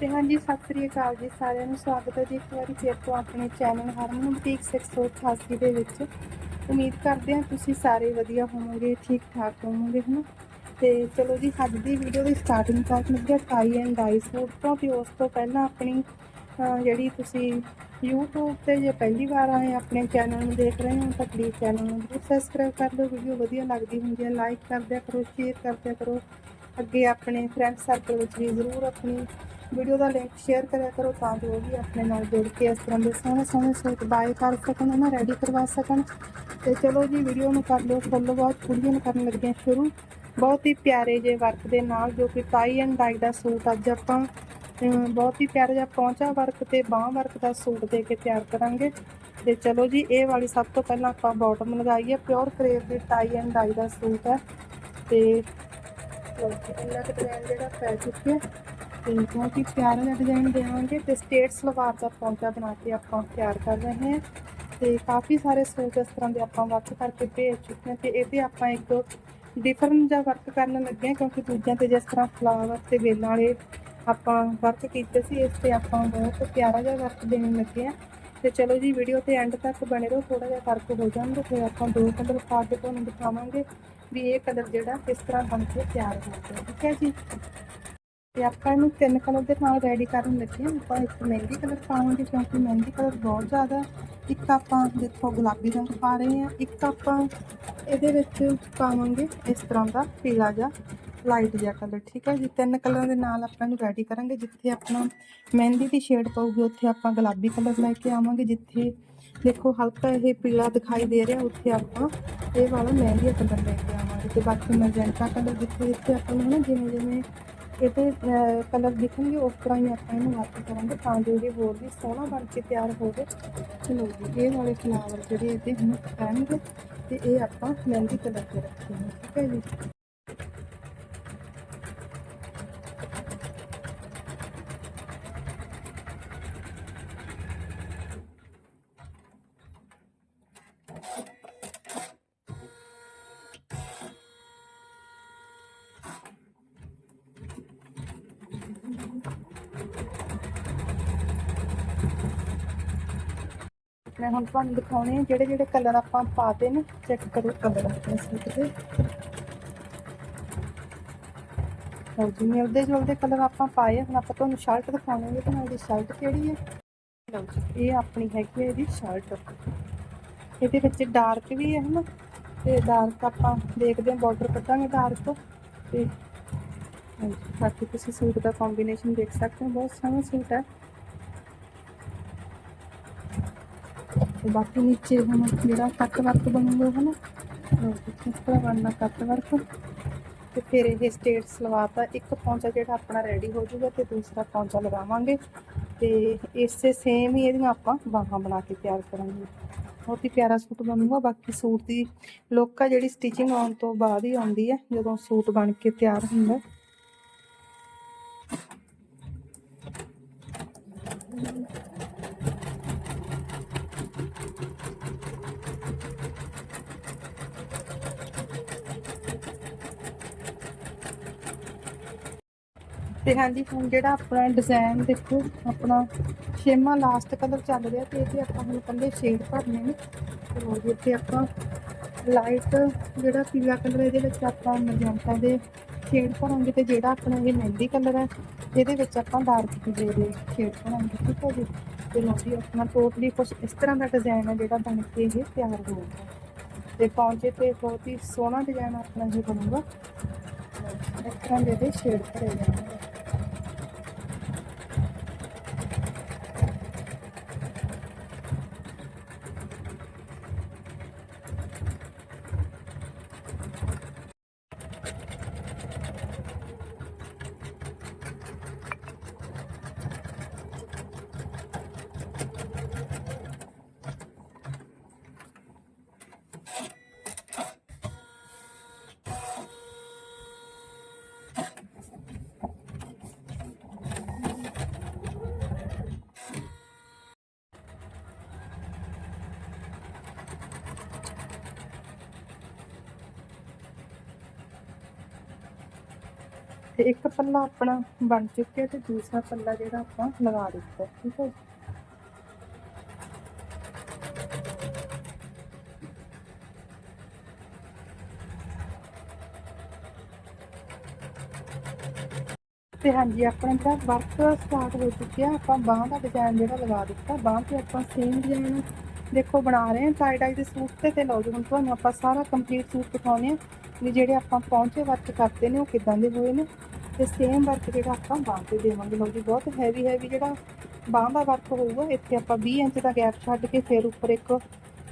ਤੇ ਹਾਂਜੀ, ਸਤਿ ਸ੍ਰੀ ਅਕਾਲ ਜੀ ਸਾਰਿਆਂ ਨੂੰ। ਸਵਾਗਤ ਹੈ ਜੀ ਇੱਕ ਵਾਰੀ ਫਿਰ ਤੋਂ ਆਪਣੇ ਚੈਨਲ ਹਰਮਨ ਬੁਟੀਕ 688 ਦੇ ਵਿੱਚ। ਉਮੀਦ ਕਰਦੇ ਹਾਂ ਤੁਸੀਂ ਸਾਰੇ ਵਧੀਆ ਹੋਵੋਗੇ ਠੀਕ ਠਾਕ ਹੋਵੋਗੇ, ਹਨਾ? ਤੇ ਚਲੋ ਜੀ, ਅੱਜ ਦੀ ਵੀਡੀਓ ਦੀ ਸਟਾਰਟਿੰਗ ਕਰਨ ਲੱਗੇ ਟਾਈ ਐਂਡ ਡਾਈ ਸੂਟ ਤੋਂ, ਤੇ ਉਸ ਤੋਂ ਪਹਿਲਾਂ ਆਪਣੀ ਜਿਹੜੀ ਤੁਸੀਂ YouTube ਤੇ ਜੇ ਪਹਿਲੀ ਵਾਰ ਆਏ, ਆਪਣੇ ਚੈਨਲ ਨੂੰ ਦੇਖ ਰਹੇ ਹੋ, ਤਾਂ ਪਲੀਜ਼ ਚੈਨਲ ਨੂੰ ਜ਼ਰੂਰ ਸਬਸਕ੍ਰਾਈਬ ਕਰ ਦਿਓ। ਵੀਡੀਓ ਵਧੀਆ ਲੱਗਦੀ ਹੁੰਦੀ ਹੈ ਲਾਈਕ ਕਰ ਕਰੋ ਸ਼ੇਅਰ ਕਰ ਕਰੋ। ਅੱਗੇ ਆਪਣੇ ਫਰੈਂਡ ਸਰਕਲ ਵਿੱਚ ਵੀ ਜ਼ਰੂਰ ਆਪਣੀ ਵੀਡੀਓ ਦਾ ਲਿੰਕ ਸ਼ੇਅਰ ਕਰਿਆ ਕਰੋ ਤਾਂ ਜੋ ਉਹ ਵੀ ਆਪਣੇ ਨਾਲ ਜੁੜ ਕੇ ਇਸ ਤਰ੍ਹਾਂ ਦੇ ਸੋਹਣੇ ਸੋਹਣੇ ਸੂਟ ਬਾਏ ਕਰ ਸਕਣ ਨਾ ਰੈਡੀ ਕਰਵਾ ਸਕਣ। ਤੇ ਚਲੋ ਜੀ ਵੀਡੀਓ ਨੂੰ ਕਰ ਲਿਓ ਫੁੱਲ ਬਹੁਤ ਕੁੜੀਆਂ ਕਰਨ ਲੱਗੀਆਂ ਸ਼ੁਰੂ। ਬਹੁਤ ਹੀ ਪਿਆਰੇ ਜੇ ਵਰਕ ਦੇ ਨਾਲ ਜੋ ਕਿ ਟਾਈ ਐਂਡ ਡਾਈ ਦਾ ਸੂਟ ਅੱਜ ਆਪਾਂ ਬਹੁਤ ਹੀ ਪਿਆਰਾ ਜਿਹਾ ਪੌਂਚਾ ਵਰਕ ਤੇ ਬਾਹ ਵਰਕ ਦਾ ਸੂਟ ਦੇ ਕੇ ਤਿਆਰ ਕਰਾਂਗੇ। ਤੇ ਚਲੋ ਜੀ, ਇਹ ਵਾਲੀ ਸਭ ਤੋਂ ਪਹਿਲਾਂ ਆਪਾਂ ਬਾਟਮ ਲਗਾਈ ਹੈ ਪਿਓਰ ਕਰੇਪ ਦੀ ਟਾਈ ਐਂਡ ਡਾਈ ਦਾ ਸੂਟ ਹੈ। ਤੇ ਇੰਨਾ ਕੁ ਡਿਜ਼ਾਈਨ ਜਿਹੜਾ ਪੈ ਚੁੱਕਿਆ ਤੇ ਬਹੁਤ ਹੀ ਪਿਆਰਾ ਜਿਹਾ ਡਿਜ਼ਾਈਨ ਦੇਵਾਂਗੇ ਤੇ ਸਟੇਟ ਸਲਵਾਰ ਦਾ ਪੌਂਚਾ ਬਣਾ ਕੇ ਆਪਾਂ ਤਿਆਰ ਕਰ ਰਹੇ ਹਾਂ ਤੇ ਕਾਫੀ ਸਾਰੇ ਸੂਟ ਇਸ ਤਰ੍ਹਾਂ ਦੇ ਆਪਾਂ ਵਰਕ ਕਰਕੇ ਭੇਜ ਚੁੱਕੇ ਹਾਂ ਤੇ ਇਹਦੇ ਆਪਾਂ ਇੱਕ ਡਿਫਰੈਂਟ ਜਿਹਾ ਵਰਕ ਕਰਨ ਲੱਗੇ ਹਾਂ ਕਿਉਂਕਿ ਦੂਜਿਆਂ ਤੇ ਜਿਸ ਤਰ੍ਹਾਂ ਫਲਾਵਰ ਤੇ ਵੇਲਾਂ ਵਾਲੇ ਆਪਾਂ ਵਰਕ ਕੀਤੇ ਸੀ ਇਸ ਤੇ ਆਪਾਂ ਬਹੁਤ ਪਿਆਰਾ ਜਿਹਾ ਵਰਕ ਦੇਣ ਲੱਗੇ ਹਾਂ ਤੇ ਚਲੋ ਜੀ ਵੀਡੀਓ ਤੇ ਐਂਡ ਤੱਕ ਬਣੇ ਰਹੋ ਥੋੜਾ ਜਿਹਾ ਫ਼ਰਕ ਹੋ ਜਾਣਗੇ ਫਿਰ ਆਪਾਂ ਦੋ ਕਲਰ ਪਾ ਕੇ ਤੁਹਾਨੂੰ ਦਿਖਾਵਾਂਗੇ। ਵੀ ਇਹ ਕਲਰ ਜਿਹੜਾ ਕਿਸ ਤਰ੍ਹਾਂ ਬਣ ਕੇ ਤਿਆਰ ਹੋ ਹੋਊਗਾ ਠੀਕ ਹੈ ਜੀ? ਤੇ ਆਪਾਂ ਇਹਨੂੰ ਤਿੰਨ ਕਲਰ ਦੇ ਨਾਲ ਰੈਡੀ ਕਰਨ ਲੱਗੇ ਹਾਂ। ਆਪਾਂ ਇੱਕ ਮਹਿੰਦੀ ਕਲਰ ਪਾਵਾਂਗੇ, ਕਿਉਂਕਿ ਮਹਿੰਦੀ ਕਲਰ ਬਹੁਤ ਜ਼ਿਆਦਾ ਇੱਕ ਆਪਾਂ ਦੇਖੋ ਗੁਲਾਬੀ ਰੰਗ ਪਾ ਰਹੇ ਹਾਂ। ਇੱਕ ਆਪਾਂ ਇਹਦੇ ਵਿੱਚ ਪਾਵਾਂਗੇ ਇਸ ਤਰ੍ਹਾਂ ਦਾ ਪੀਲਾ ਜਿਹਾ ਲਾਈਟ ਜਿਹਾ ਕਲਰ, ਠੀਕ ਹੈ ਜੀ? ਤਿੰਨ ਕਲਰਾਂ ਦੇ ਨਾਲ ਆਪਾਂ ਇਹਨੂੰ ਰੈਡੀ ਕਰਾਂਗੇ, ਜਿੱਥੇ ਆਪਣਾ ਮਹਿੰਦੀ ਦੀ ਸ਼ੇਡ ਪਊਗੀ, ਉੱਥੇ ਆਪਾਂ ਗੁਲਾਬੀ ਕਲਰ ਲੈ ਕੇ ਆਵਾਂਗੇ, ਜਿੱਥੇ ਦੇਖੋ, ਹਲਕਾ ਇਹ ਪੀਲਾ ਦਿਖਾਈ ਦੇ ਰਿਹਾ ਉੱਥੇ ਆਪਾਂ। ਇਹ ਵਾਲਾ ਮਹਿੰਦੀ ਕਲਰ ਲੈ ਕੇ ਆਵਾਂਗੇ ਤੇ ਬਾਕੀ ਮੈਜੈਂਟਾ ਕਲਰ ਜਿੱਥੇ ਜਿੱਥੇ ਆਪਾਂ ਨੂੰ ਨਾ ਜਿਵੇਂ ਜਿਵੇਂ ਇਹਦੇ ਕਲਰ ਦਿਖਣਗੇ, ਉਸ ਤਰ੍ਹਾਂ ਹੀ ਆਪਾਂ ਇਹਨੂੰ ਵਰਕ ਕਰਾਂਗੇ ਤਾਂ ਜੋ ਇਹ ਹੋਰ ਵੀ ਸੋਹਣਾ ਬਣ ਕੇ ਤਿਆਰ ਹੋਵੇ ਚਲੋ ਜੀ, ਇਹ ਵਾਲੇ ਫਲਾਵਰ ਜਿਹੜੇ ਇਹਦੇ ਹੁਣ ਪੈਣਗੇ ਤੇ ਇਹ ਆਪਾਂ ਮਹਿੰਦੀ ਕਲਰ ਤੇ ਰੱਖੇ ਨੇ ਠੀਕ ਹੈ ਜੀ? ਮੈਂ ਹੁਣ ਤੁਹਾਨੂੰ ਦਿਖਾਉਣੇ ਆ ਜਿਹੜੇ ਜਿਹੜੇ ਕਲਰ ਆਪਾਂ ਪਾਤੇ ਨੇ ਚੈੱਕ ਕਰੋ ਕਲਰ ਆਪਣੇ ਸੂਟ ਦੇ। ਹੋਰ ਜੀ ਮਿਲਦੇ ਜੁਲਦੇ ਕਲਰ ਆਪਾਂ ਪਾਏ ਹੁਣ ਆਪਾਂ ਤੁਹਾਨੂੰ ਸ਼ਰਟ ਦਿਖਾਉਣਗੇ ਕਿ ਨਾਲ ਸ਼ਰਟ ਕਿਹੜੀ ਹੈ। ਲਓ ਜੀ, ਇਹ ਆਪਣੀ ਹੈਗੀ ਹੈ ਇਹਦੀ ਸ਼ਰਟ ਇਹਦੇ ਵਿੱਚ ਡਾਰਕ ਵੀ ਹੈ ਹਨਾ ਤੇ ਡਾਰਕ ਆਪਾਂ ਦੇਖਦੇ ਹਾਂ ਬਾਰਡਰ ਕੱਢਾਂਗੇ ਡਾਰਕ ਤੇ। ਬਾਕੀ ਤੁਸੀਂ ਸੂਟ ਦਾ ਕੰਬੀਨੇਸ਼ਨ ਦੇਖ ਸਕਦੇ ਹੋ, ਬਹੁਤ ਸੋਹਣਾ ਸੂਟ ਹੈ। ਤੇ ਬਾਕੀ ਨੀਚੇ ਹੁਣ ਜਿਹੜਾ ਕੱਟ ਵਰਕ ਬਣੂਗਾ ਹਨਾ ਲਓ ਇਸ ਤਰ੍ਹਾਂ ਬਣਨਾ ਕੱਟ ਵਰਕ। ਤੇ ਫਿਰ ਇਹ ਸਟੇਟ ਸਲਵਾਰ ਦਾ ਇੱਕ ਪੌਂਚਾ ਜਿਹੜਾ ਆਪਣਾ ਰੈਡੀ ਹੋ ਜਾਊਗਾ ਤੇ ਦੂਸਰਾ ਪੌਂਚਾ ਲਗਾਵਾਂਗੇ। ਤੇ ਇਸੇ ਸੇਮ ਹੀ ਇਹਦੀਆਂ ਆਪਾਂ ਬਾਹਾਂ ਬਣਾ ਕੇ ਤਿਆਰ ਕਰਾਂਗੇ। ਬਹੁਤ ਹੀ ਪਿਆਰਾ ਸੂਟ ਬਣੂਗਾ, ਬਾਕੀ ਸੂਟ ਦੀ ਲੁੱਕ ਆ ਜਿਹੜੀ ਸਟਿਚਿੰਗ ਆਉਣ ਤੋਂ ਬਾਅਦ ਹੀ ਆਉਂਦੀ ਹੈ ਜਦੋਂ ਸੂਟ ਬਣ ਕੇ ਤਿਆਰ ਹੁੰਦਾ। ਤੇ ਹਾਂਜੀ, ਹੁਣ ਜਿਹੜਾ ਆਪਣਾ ਡਿਜ਼ਾਈਨ ਦੇਖੋ, ਆਪਣਾ ਛੇਮਾ ਲਾਸਟ ਕਲਰ ਚੱਲ ਰਿਹਾ ਤੇ ਇਹਦੇ ਆਪਾਂ ਹੁਣ ਕੱਲੇ ਸ਼ੇਡ ਭਰਨੇ ਨੇ। ਤੇ ਲਓ ਇੱਥੇ ਆਪਾਂ ਲਾਈਟ ਜਿਹੜਾ ਪੀਲਾ ਕਲਰ ਇਹਦੇ ਵਿੱਚ ਆਪਾਂ ਮਜੈਂਟਾ ਦੇ ਸ਼ੇਡ ਭਰਾਂਗੇ ਤੇ ਜਿਹੜਾ ਆਪਣਾ ਇਹ ਮਹਿੰਦੀ ਕਲਰ ਹੈ, ਇਹਦੇ ਵਿੱਚ ਆਪਾਂ ਡਾਰਕ ਪੀਲੇ ਦੇ ਸ਼ੇਡ ਭਰਾਂਗੇ, ਠੀਕ ਹੈ ਜੀ? ਤੇ ਲਓ ਜੀ, ਆਪਣਾ ਟੋਟਲੀ ਕੁਝ ਇਸ ਤਰ੍ਹਾਂ ਦਾ ਡਿਜ਼ਾਈਨ ਹੈ ਜਿਹੜਾ ਬਣ ਕੇ ਇਹ ਤਿਆਰ ਹੋਊਗਾ ਤੇ ਪਹੁੰਚੇ ਤੇ ਬਹੁਤ ਹੀ ਸੋਹਣਾ ਡਿਜ਼ਾਈਨ ਆਪਣਾ ਇਹ ਬਣੂਗਾ। ਇਸ ਤਰ੍ਹਾਂ ਦੇ ਇਹਦੇ ਸ਼ੇਡ ਭਰੇ ਜਾਣਗੇ। ਤੇ ਇੱਕ ਪੱਲਾ ਆਪਣਾ ਬਣ ਚੁੱਕਿਆ ਤੇ ਦੂਸਰਾ ਪੱਲਾ ਜਿਹੜਾ ਆਪਾਂ ਲਗਾ ਦਿੱਤਾ, ਠੀਕ ਹੈ ਤੇ ਹਾਂਜੀ, ਆਪਣਾ ਜਿਹੜਾ ਵਰਕ ਸਟਾਰਟ ਹੋ ਚੁੱਕਿਆ, ਆਪਾਂ ਬਾਂਹ ਦਾ ਡਿਜ਼ਾਈਨ ਜਿਹੜਾ ਲਗਾ ਦਿੱਤਾ, ਬਾਂਹ ਤੇ ਆਪਾਂ ਸੇਮ ਡਿਜ਼ਾਈਨ ਦੇਖੋ, ਬਣਾ ਰਹੇ ਹਾਂ ਟਾਈ ਡਾਈ ਦੇ ਸੂਟ ਤੇ ਤੇ ਲਓ ਜੀ, ਹੁਣ ਤੁਹਾਨੂੰ ਆਪਾਂ ਸਾਰਾ ਕੰਪਲੀਟ ਸੂਟ ਦਿਖਾਉਣੇ ਆ ਵੀ ਜਿਹੜੇ ਆਪਾਂ ਪਹੁੰਚੇ ਵਰਕ ਕਰਦੇ ਨੇ, ਉਹ ਕਿਦਾਂ ਦੇ ਹੋਏ ਨੇ। ਤੇ ਸੇਮ ਵਰਕ ਜਿਹੜਾ ਆਪਾਂ ਬਾਂਹ ਤੇ ਦੇਵਾਂਗੇ। ਲਓ ਜੀ, ਬਹੁਤ ਹੈਵੀ ਹੈਵੀ ਜਿਹੜਾ ਬਾਂਹ ਦਾ ਵਰਕ ਹੋਊਗਾ, ਇੱਥੇ ਆਪਾਂ 20 ਇੰਚ ਦਾ ਗੈਪ ਛੱਡ ਕੇ ਫਿਰ ਉੱਪਰ ਇੱਕ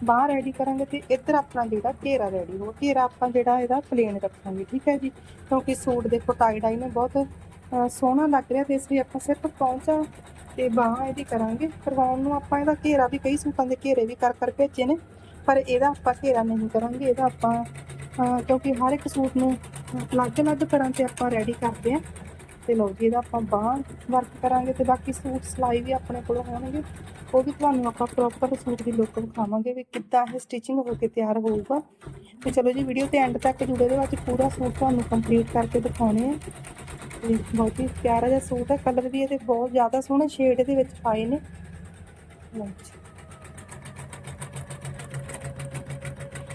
ਬਾਂਹ ਰੈਡੀ ਕਰਾਂਗੇ ਤੇ ਇੱਧਰ ਆਪਣਾ ਜਿਹੜਾ ਘੇਰਾ ਰੈਡੀ ਹੋ ਘੇਰਾ ਆਪਾਂ ਜਿਹੜਾ ਇਹਦਾ ਪਲੇਨ ਰੱਖਾਂਗੇ, ਠੀਕ ਹੈ ਜੀ? ਕਿਉਂਕਿ ਸੂਟ ਦੇਖੋ ਟਾਈ ਡਾਈ ਨੇ ਬਹੁਤ ਸੋਹਣਾ ਲੱਗ ਰਿਹਾ ਤੇ ਇਸ ਲਈ ਆਪਾਂ ਸਿਰਫ ਪਹੁੰਚਾ ਤੇ ਬਾਹਾਂ ਇਹਦੀ ਕਰਾਂਗੇ। ਕਰਵਾਉਣ ਨੂੰ ਆਪਾਂ ਇਹਦਾ ਘੇਰਾ ਵੀ, ਕਈ ਸੂਟਾਂ ਦੇ ਘੇਰੇ ਵੀ ਕਰ ਕਰ ਭੇਜੇ ਨੇ, ਪਰ ਇਹਦਾ ਆਪਾਂ ਘੇਰਾ ਨਹੀਂ ਕਰਾਂਗੇ। ਇਹਦਾ ਆਪਾਂ ਕਿਉਂਕਿ ਹਰ ਇੱਕ ਸੂਟ ਨੂੰ ਅਲੱਗ-ਅਲੱਗ ਤਰ੍ਹਾਂ ਤੇ ਆਪਾਂ ਰੈਡੀ ਕਰਦੇ ਆਂ ਤੇ ਲਓ ਜੀ, ਇਹਦਾ ਆਪਾਂ ਬਾਹਾਂ ਵਰਕ ਕਰਾਂਗੇ ਤੇ ਬਾਕੀ ਸੂਟ ਸਿਲਾਈ ਵੀ ਆਪਣੇ ਕੋਲ ਹੋਣਗੇ। ਉਹ ਵੀ ਤੁਹਾਨੂੰ ਆਪਾਂ ਪ੍ਰੋਪਰ ਸੂਟ ਦੀ ਲੁੱਕ ਵਿਖਾਵਾਂਗੇ ਵੀ ਕਿੱਦਾਂ ਇਹ ਸਟਿਚਿੰਗ ਹੋ ਕੇ ਤਿਆਰ ਹੋਊਗਾ। ਤੇ ਚਲੋ ਜੀ ਵੀਡੀਓ ਤੇ ਐਂਡ ਤੱਕ ਜੁੜੇ ਰਹੋ। ਅੱਜ ਪੂਰਾ ਸੂਟ ਤੁਹਾਨੂੰ ਕੰਪਲੀਟ ਕਰਕੇ ਦਿਖਾਉਣੇ ਆ। ਬਹੁਤ ਹੀ ਪਿਆਰਾ ਜਿਹਾ ਸੂਟ ਹੈ ਕਲਰ ਵੀ ਇਹਦੇ ਬਹੁਤ ਜ਼ਿਆਦਾ ਸੋਹਣੇ ਸ਼ੇਡ ਦੇ ਵਿੱਚ ਪਾਏ ਨੇ।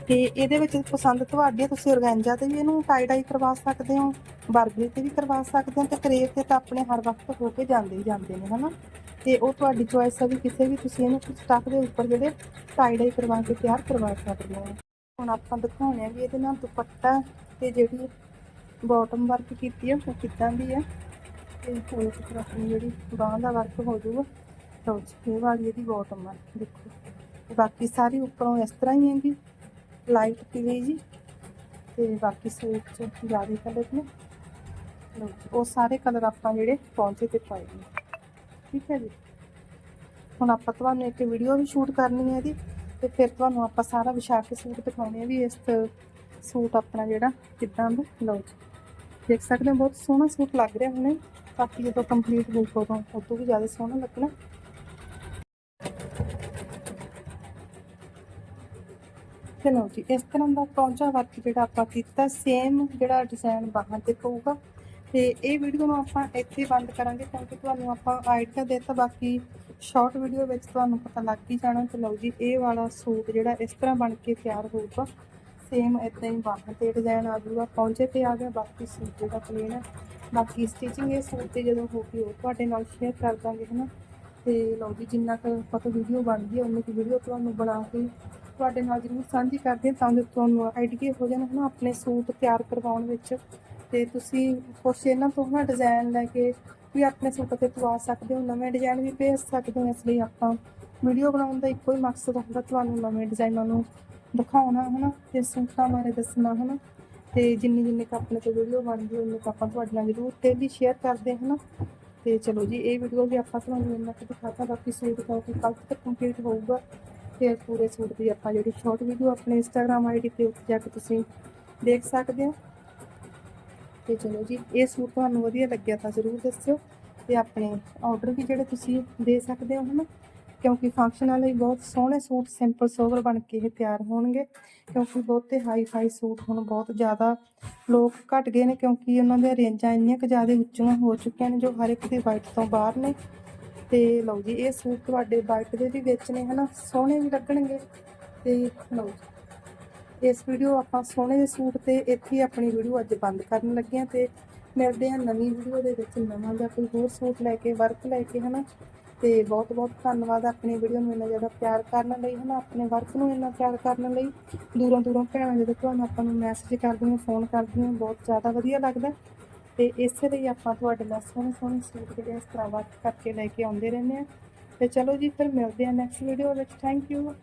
ਤੇ ਇਹਦੇ ਵਿੱਚ ਪਸੰਦ ਤੁਹਾਡੀ ਤੁਸੀਂ ਔਰਗੈਂਜਾ ਤੇ ਵੀ ਇਹਨੂੰ ਟਾਈ ਡਾਈ ਕਰਵਾ ਸਕਦੇ ਹੋ ਬਰਬਰੀ ਤੇ ਵੀ ਕਰਵਾ ਸਕਦੇ ਹੋ ਤੇ ਕਰੇਪ ਤੇ ਤਾਂ ਆਪਣੇ ਹਰ ਵਕਤ ਹੋ ਕੇ ਜਾਂਦੇ ਹੀ ਜਾਂਦੇ ਨੇ, ਹਨਾ? ਤੇ ਉਹ ਤੁਹਾਡੀ ਚੋਇਸ ਹੈ ਵੀ ਕਿਸੇ ਵੀ ਤੁਸੀਂ ਇਹਨੂੰ ਸਟੱਫ ਦੇ ਉੱਪਰ ਜਿਹੜੇ ਟਾਈ ਡਾਈ ਕਰਵਾ ਕੇ ਤਿਆਰ ਕਰਵਾ ਸਕਦੇ ਹੋ। ਹੁਣ ਆਪਾਂ ਦਿਖਾਉਣੇ ਆ ਵੀ ਇਹਦੇ ਨਾਲ ਦੁਪੱਟਾ ਤੇ ਜਿਹੜੀ ਬਾਟਮ ਵਰਕ ਕੀਤੀ ਆ ਉਹ ਕਿੱਦਾਂ ਦੀ ਆ? ਤੇ ਹੋਰ ਇੱਕ ਤਰ੍ਹਾਂ ਆਪਣੀ ਜਿਹੜੀ ਬਾਂਹ ਦਾ ਵਰਕ ਹੋ ਜਾਊਗਾ। ਲਓ ਜੀ ਇਹ ਵਾਲੀ ਇਹਦੀ ਬਾਟਮ ਆ ਦੇਖੋ। ਬਾਕੀ ਸਾਰੀ ਉੱਪਰੋਂ ਇਸ ਤਰ੍ਹਾਂ ਹੀ ਹੈਗੀ ਲਾਈਟ ਪੀਲੀ ਜੀ। ਤੇ ਬਾਕੀ ਸੂਟ ਚ ਜ਼ਿਆਦਾ ਕਲਰ ਨੇ। ਲਓ ਜੀ, ਉਹ ਸਾਰੇ ਕਲਰ ਆਪਾਂ ਜਿਹੜੇ ਪਹੁੰਚੇ ਤੇ ਪਾਏ ਨੇ। ਠੀਕ ਹੈ ਜੀ? ਹੁਣ ਆਪਾਂ ਤੁਹਾਨੂੰ ਇੱਕ ਵੀਡੀਓ ਵੀ ਸ਼ੂਟ ਕਰਨੀ ਹੈ ਇਹਦੀ ਤੇ ਫਿਰ ਤੁਹਾਨੂੰ ਆਪਾਂ ਸਾਰਾ ਵਿਛਾ ਕੇ ਸੂਟ ਦਿਖਾਉਣੇ ਆ ਵੀ ਇਸ ਸੂਟ ਆਪਣਾ ਜਿਹੜਾ ਕਿੱਦਾਂ ਦਾ। ਲਓ ਜੀ। ਦੇਖ ਸਕਦੇ ਹੋ, ਬਹੁਤ ਸੋਹਣਾ ਸੂਟ ਲੱਗ ਰਿਹਾ ਹੁਣੇ। ਬਾਕੀ ਜਦੋਂ ਕੰਪਲੀਟ ਹੋਊਗਾ ਉਦੋਂ ਉਦੋਂ ਵੀ ਜ਼ਿਆਦਾ ਸੋਹਣਾ ਲੱਗਣਾ। ਚਲੋ ਜੀ, ਇਸ ਤਰ੍ਹਾਂ ਦਾ ਪੌਂਚਾ ਵਰਕ ਜਿਹੜਾ ਆਪਾਂ ਕੀਤਾ ਸੇਮ ਜਿਹੜਾ ਡਿਜ਼ਾਈਨ ਬਾਹਰ ਤੇ ਪਊਗਾ। ਤੇ ਇਹ ਵੀਡੀਓ ਨੂੰ ਆਪਾਂ ਇੱਥੇ ਬੰਦ ਕਰਾਂਗੇ, ਕਿਉਂਕਿ ਤੁਹਾਨੂੰ ਆਪਾਂ ਆਈਡੀਆ ਦਿੱਤਾ, ਬਾਕੀ ਸ਼ਾਰਟ ਵੀਡੀਓ ਵਿੱਚ ਤੁਹਾਨੂੰ ਪਤਾ ਲੱਗ ਹੀ ਜਾਣਾ। ਤੇ ਲਓ ਜੀ, ਇਹ ਵਾਲਾ ਸੂਟ ਜਿਹੜਾ ਇਸ ਤਰ੍ਹਾਂ ਬਣ ਕੇ ਤਿਆਰ ਹੋਊਗਾ। ਸੇਮ ਇਦਾਂ ਹੀ ਬਾਹਾਂ ਤੇ ਡਿਜ਼ਾਈਨ ਆ ਜਾਊਗਾ। ਪੌਂਚੇ ਤੇ ਆ ਗਿਆ, ਬਾਕੀ ਸੂਟ ਜਿਹੜਾ ਪਲੇਨ ਹੈ ਬਾਕੀ ਸਟਿਚਿੰਗ ਇਹ ਸੂਟ ਤੇ ਜਦੋਂ ਹੋ ਗਈ ਉਹ ਤੁਹਾਡੇ ਨਾਲ ਸ਼ੇਅਰ ਕਰ ਦਾਂਗੇ, ਹਨਾ? ਤੇ ਲਓ ਜੀ, ਜਿੰਨਾ ਕੁ ਪਤਾ ਵੀਡੀਓ ਬਣਦੀ ਹੈ ਉਨੀ ਕੁ ਵੀਡੀਓ ਤੁਹਾਨੂੰ ਬਣਾ ਕੇ ਤੁਹਾਡੇ ਨਾਲ ਜ਼ਰੂਰ ਸਾਂਝੀ ਕਰਦੇ ਹਾਂ ਤਾਂ ਜੋ ਤੁਹਾਨੂੰ ਆਈਡੀਆ ਹੋ ਜਾਣਾ, ਹਨਾ, ਆਪਣੇ ਸੂਟ ਤਿਆਰ ਕਰਵਾਉਣ ਵਿੱਚ। ਤੇ ਤੁਸੀਂ ਕੁਛ ਇਹਨਾਂ ਤੋਂ, ਹਨਾ ਡਿਜ਼ਾਈਨ ਲੈ ਕੇ ਵੀ ਆਪਣੇ ਸੂਟ ਤੇ ਪਵਾ ਸਕਦੇ ਹੋ। ਨਵੇਂ ਡਿਜ਼ਾਈਨ ਵੀ ਭੇਜ ਸਕਦੇ ਹੋ। ਇਸ ਲਈ ਆਪਾਂ ਵੀਡੀਓ ਬਣਾਉਣ ਦਾ ਇੱਕੋ ਹੀ ਮਕਸਦ ਹੁੰਦਾ, ਤੁਹਾਨੂੰ ਨਵੇਂ ਡਿਜ਼ਾਈਨਾਂ ਨੂੰ ਦਿਖਾਉਣਾ ਹਨਾ, ਤੇ ਸੂਟਾਂ ਬਾਰੇ ਦੱਸਣਾ ਹਨਾ, ਤੇ ਜਿੰਨੀ ਜਿੰਨੀ ਕੁ ਆਪਣੇ ਤੋਂ ਵੀਡੀਓ ਬਣਦੀ ਉਨੀ ਕੁ ਆਪਾਂ ਤੁਹਾਡੇ ਨਾਲ ਜ਼ਰੂਰ 'ਤੇ ਵੀ ਸ਼ੇਅਰ ਕਰਦੇ ਹਾਂ ਹਨਾ। ਤੇ ਚਲੋ ਜੀ, ਇਹ ਵੀਡੀਓ ਵੀ ਆਪਾਂ ਤੁਹਾਨੂੰ ਇੰਨਾ ਕੁ ਦਿਖਾਤਾ, ਬਾਕੀ ਸੂਟ ਦਾ ਕਿ ਕੱਲ੍ਹ ਤੱਕ ਕੰਪਲੀਟ ਹੋਊਗਾ। ਫਿਰ ਪੂਰੇ ਸੂਟ ਦੀ ਆਪਾਂ ਜਿਹੜੀ ਸ਼ਾਰਟ ਵੀਡੀਓ ਆਪਣੇ ਇੰਸਟਾਗ੍ਰam ਆਈਡੀ ਤੇ ਉੱਤੇ ਜਾ ਕੇ ਤੁਸੀਂ ਦੇਖ ਸਕਦੇ ਹੋ। ਤੇ ਚਲੋ ਜੀ, ਇਹ ਸੂਟ ਤੁਹਾਨੂੰ ਵਧੀਆ ਲੱਗਿਆ ਤਾਂ ਜ਼ਰੂਰ ਦੱਸਿਓ, ਤੇ ਆਪਣੇ ਆਰਡਰ ਵੀ ਜਿਹੜੇ ਤੁਸੀਂ ਦੇ ਸਕਦੇ ਹੋ ਹਨਾ। ਕਿਉਂਕਿ ਫੰਕਸ਼ਨਾਂ ਲਈ ਬਹੁਤ ਸੋਹਣੇ ਸੂਟ ਸਿੰਪਲ ਸੋਬਰ ਬਣ ਕੇ ਇਹ ਤਿਆਰ ਹੋਣਗੇ। ਕਿਉਂਕਿ ਬਹੁਤੇ ਹਾਈ ਫਾਈ ਸੂਟ ਹੁਣ ਬਹੁਤ ਜ਼ਿਆਦਾ ਲੋਕ ਘਟ ਗਏ ਨੇ ਕਿਉਂਕਿ ਉਹਨਾਂ ਦੀਆਂ ਰੇਂਜਾਂ ਇੰਨੀਆਂ ਕੁ ਜ਼ਿਆਦਾ ਉੱਚੀਆਂ ਹੋ ਚੁੱਕੀਆਂ ਨੇ ਜੋ ਹਰ ਇੱਕ ਦੀ ਬਾਈਟ ਤੋਂ ਬਾਹਰ ਨੇ। ਤੇ ਲਓ ਜੀ, ਇਹ ਸੂਟ ਤੁਹਾਡੇ ਬਾਈਟ ਦੇ ਵੀ ਵਿੱਚ ਨੇ, ਹਨਾ? ਸੋਹਣੇ ਵੀ ਲੱਗਣਗੇ। ਤੇ ਲਓ ਜੀ, ਇਸ ਵੀਡੀਓ ਆਪਾਂ ਸੋਹਣੇ ਜਿਹੇ ਸੂਟ ਤੇ ਇੱਥੇ ਹੀ ਆਪਣੀ ਵੀਡੀਓ ਅੱਜ ਬੰਦ ਕਰਨ ਲੱਗੇ ਹਾਂ ਤੇ ਮਿਲਦੇ ਹਾਂ ਨਵੀਂ ਵੀਡੀਓ ਦੇ ਵਿੱਚ ਨਵਾਂ ਜਾਂ ਕੋਈ ਹੋਰ ਸੂਟ ਲੈ ਕੇ ਵਰਕ ਲੈ ਕੇ, ਹਨਾ? ਤੇ ਬਹੁਤ ਬਹੁਤ ਧੰਨਵਾਦ ਆਪਣੀ ਵੀਡੀਓ ਨੂੰ ਇੰਨਾ ਜ਼ਿਆਦਾ ਪਿਆਰ ਕਰਨ ਲਈ, ਹਨਾ? ਆਪਣੇ ਵਰਕ ਨੂੰ ਇੰਨਾ ਪਿਆਰ ਕਰਨ ਲਈ। ਦੂਰੋਂ ਦੂਰੋਂ ਭੈਣਾਂ ਜਦੋਂ ਤੁਹਾਨੂੰ ਆਪਾਂ ਨੂੰ ਮੈਸੇਜ ਕਰਦੀਆਂ ਫੋਨ ਕਰਦੀਆਂ ਬਹੁਤ ਜ਼ਿਆਦਾ ਵਧੀਆ ਲੱਗਦਾ। ਤੇ ਇਸੇ ਲਈ ਆਪਾਂ ਤੁਹਾਡੇ ਨਾਲ ਸੋਹਣੇ ਸੋਹਣੇ ਸੂਟ ਜਿਹੜੇ ਇਸ ਤਰ੍ਹਾਂ ਵਰਕ ਕਰਕੇ ਲੈ ਕੇ ਆਉਂਦੇ ਰਹਿੰਦੇ ਆ ਤੇ ਚਲੋ ਜੀ, ਫਿਰ ਮਿਲਦੇ ਆ ਨੈਕਸਟ ਵੀਡੀਓ ਵਿੱਚ। Thank you